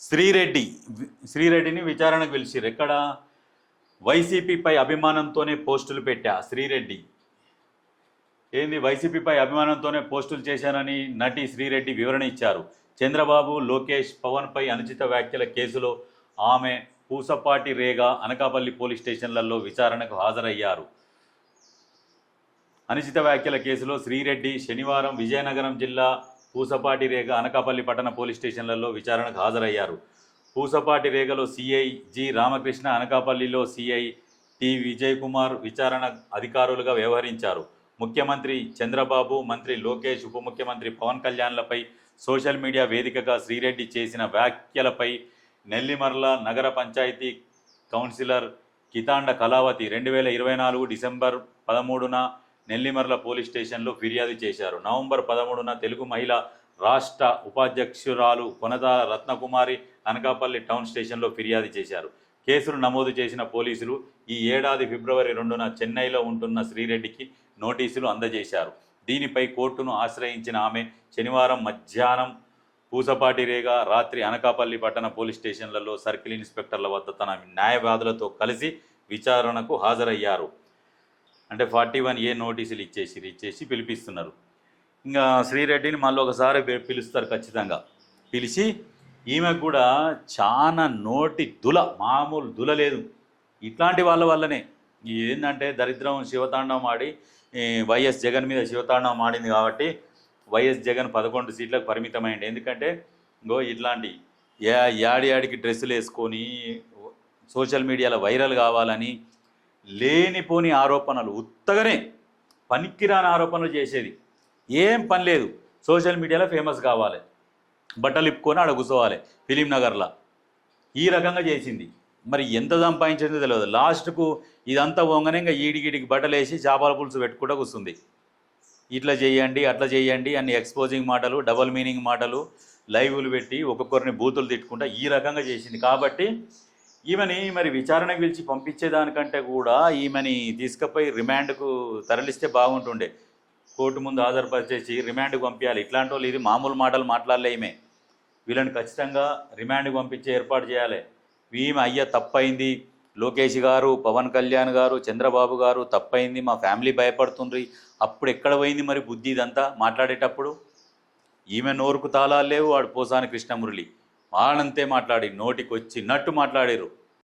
శ్రీరెడ్డి శ్రీరెడ్డిని విచారణకు పిలిచిర్రు. ఎక్కడ? వైసీపీపై అభిమానంతోనే పోస్టులు పెట్టా శ్రీరెడ్డి. ఏంది వైసీపీపై అభిమానంతోనే పోస్టులు చేశానని నటి శ్రీరెడ్డి వివరణ ఇచ్చారు. చంద్రబాబు లోకేష్ పవన్పై అనుచిత వ్యాఖ్యల కేసులో ఆమె పూసపాటి రేగా అనకాపల్లి పోలీస్ స్టేషన్లలో విచారణకు హాజరయ్యారు. అనుచిత వ్యాఖ్యల కేసులో శ్రీరెడ్డి శనివారం విజయనగరం జిల్లా పూసపాటి రేగ అనకాపల్లి పట్టణ పోలీస్ స్టేషన్లలో విచారణకు హాజరయ్యారు. పూసపాటి రేగలో సిఐ జి రామకృష్ణ అనకాపల్లిలో సిఐ టి విజయ్ కుమార్ విచారణ అధికారులుగా వ్యవహరించారు. ముఖ్యమంత్రి చంద్రబాబు మంత్రి లోకేష్ ఉప ముఖ్యమంత్రి పవన్ కళ్యాణ్లపై సోషల్ మీడియా వేదికగా శ్రీరెడ్డి చేసిన వ్యాఖ్యలపై నెల్లిమర్ల నగర పంచాయతీ కౌన్సిలర్ కితాండ కళావతి రెండు వేల ఇరవై నాలుగు డిసెంబర్ పదమూడున నెల్లిమర్ల పోలీస్ స్టేషన్లో ఫిర్యాదు చేశారు. నవంబర్ పదమూడున తెలుగు మహిళ రాష్ట్ర ఉపాధ్యక్షురాలు కొనత రత్నకుమారి అనకాపల్లి టౌన్ స్టేషన్లో ఫిర్యాదు చేశారు. కేసులు నమోదు చేసిన పోలీసులు ఈ ఏడాది ఫిబ్రవరి రెండున చెన్నైలో ఉంటున్న శ్రీరెడ్డికి నోటీసులు అందజేశారు. దీనిపై కోర్టును ఆశ్రయించిన ఆమె శనివారం మధ్యాహ్నం పూసపాటి రేగ రాత్రి అనకాపల్లి పట్టణ పోలీస్ స్టేషన్లలో సర్కిల్ ఇన్స్పెక్టర్ల వద్ద తన న్యాయవాదులతో కలిసి విచారణకు హాజరయ్యారు. అంటే ఫార్టీ వన్ ఏ నోటీసులు ఇచ్చేసి ఇచ్చేసి పిలిపిస్తున్నారు. ఇంకా శ్రీరెడ్డిని మళ్ళీ ఒకసారి పిలుస్తారు ఖచ్చితంగా. పిలిచి ఈమె కూడా చాలా నోటి దుల మామూలు దుల లేదు. ఇట్లాంటి వాళ్ళ వల్లనే. ఏంటంటే దరిద్రం శివతాండవం ఆడి వైఎస్ జగన్ మీద శివతాండవం ఆడింది కాబట్టి వైఎస్ జగన్ పదకొండు సీట్లకు పరిమితమైంది. ఎందుకంటే ఇంకో ఇట్లాంటి యా యాడి యాడికి డ్రెస్సులు వేసుకొని సోషల్ మీడియాలో వైరల్ కావాలని లేనిపోని ఆరోపణలు ఉత్తగానే పనికిరాని ఆరోపణలు చేసేది. ఏం పని లేదు. సోషల్ మీడియాలో ఫేమస్ కావాలి. బట్టలు ఇప్పుకొని ఆడ కూర్చోవాలి ఫిలిం నగర్లో. ఈ రకంగా చేసింది. మరి ఎంత సంపాదించిందో తెలియదు. లాస్ట్కు ఇదంతా పోగానే ఇంకా ఈడిగిడికి బట్టలు వేసి చేపల పులుసు పెట్టుకుంటూ కూస్తుంది ఇట్లా చేయండి అట్లా చేయండి అన్ని ఎక్స్పోజింగ్ మాటలు డబల్ మీనింగ్ మాటలు లైవ్లు పెట్టి ఒక్కొక్కరిని బూతులు తిట్టుకుంటా ఈ రకంగా చేసింది. కాబట్టి ఈమెని మరి విచారణకు పిలిచి పంపించేదానికంటే కూడా ఈమెని తీసుకుపోయి రిమాండ్కు తరలిస్తే బాగుంటుండే. కోర్టు ముందు హాజరుపరిచేసి రిమాండ్కు పంపించాలి ఇట్లాంటి వాళ్ళు ఇది మామూలు మాటలు మాట్లాడలే ఈమె. వీళ్ళని ఖచ్చితంగా రిమాండ్కి పంపించే ఏర్పాటు చేయాలి. ఈమె అయ్య తప్పైంది. లోకేష్ గారు పవన్ కళ్యాణ్ గారు చంద్రబాబు గారు తప్పైంది. మా ఫ్యామిలీ భయపడుతుండ్రి. అప్పుడు ఎక్కడ పోయింది మరి బుద్ధి ఇదంతా మాట్లాడేటప్పుడు? ఈమె నోరుకు తాళాలు లేవు. వాడు పోసాని కృష్ణమురళి. మానంతే మాట్లాడి నోటికి వచ్చినట్టు మాట్లాడారు